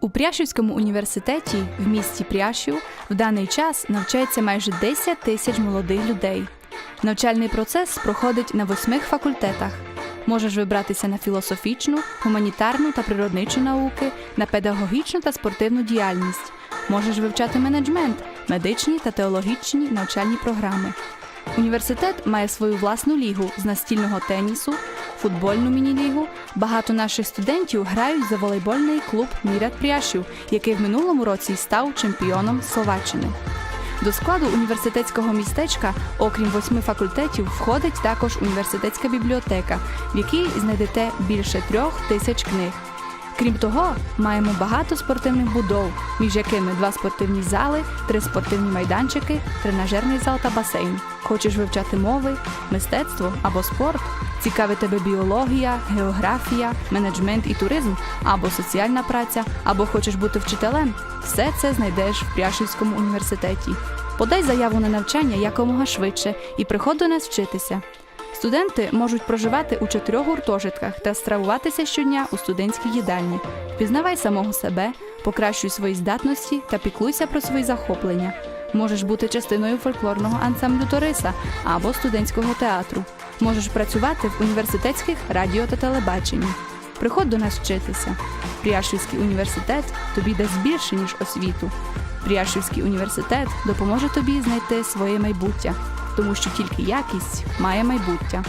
У Пряшівському університеті в місті Пряшів в даний час навчається майже 10 тисяч молодих людей. Навчальний процес проходить на восьмих факультетах. Можеш вибратися на філософічну, гуманітарну та природничу науки, на педагогічну та спортивну діяльність. Можеш вивчати менеджмент, медичні та теологічні навчальні програми. Університет має свою власну лігу з настільного тенісу, футбольну міні-лігу. Багато наших студентів грають за волейбольний клуб Мірят Пряшів, який в минулому році став чемпіоном Словаччини. До складу університетського містечка, окрім восьми факультетів, входить також університетська бібліотека, в якій знайдете більше трьох тисяч книг. Крім того, маємо багато спортивних будов, між якими два спортивні зали, три спортивні майданчики, тренажерний зал та басейн. Хочеш вивчати мови, мистецтво або спорт? Цікавить тебе біологія, географія, менеджмент і туризм, або соціальна праця, або хочеш бути вчителем? Все це знайдеш в Пряшівському університеті. Подай заяву на навчання якомога швидше і приходь до нас вчитися. Студенти можуть проживати у чотирьох гуртожитках та стравуватися щодня у студентській їдальні. Пізнавай самого себе, покращуй свої здатності та піклуйся про свої захоплення. Можеш бути частиною фольклорного ансамблю Ториса або студентського театру. Можеш працювати в університетських радіо та телебаченні. Приходь до нас вчитися. Пряшівський університет тобі дасть більше, ніж освіту. Пряшівський університет допоможе тобі знайти своє майбуття, тому що тільки якість має майбуття.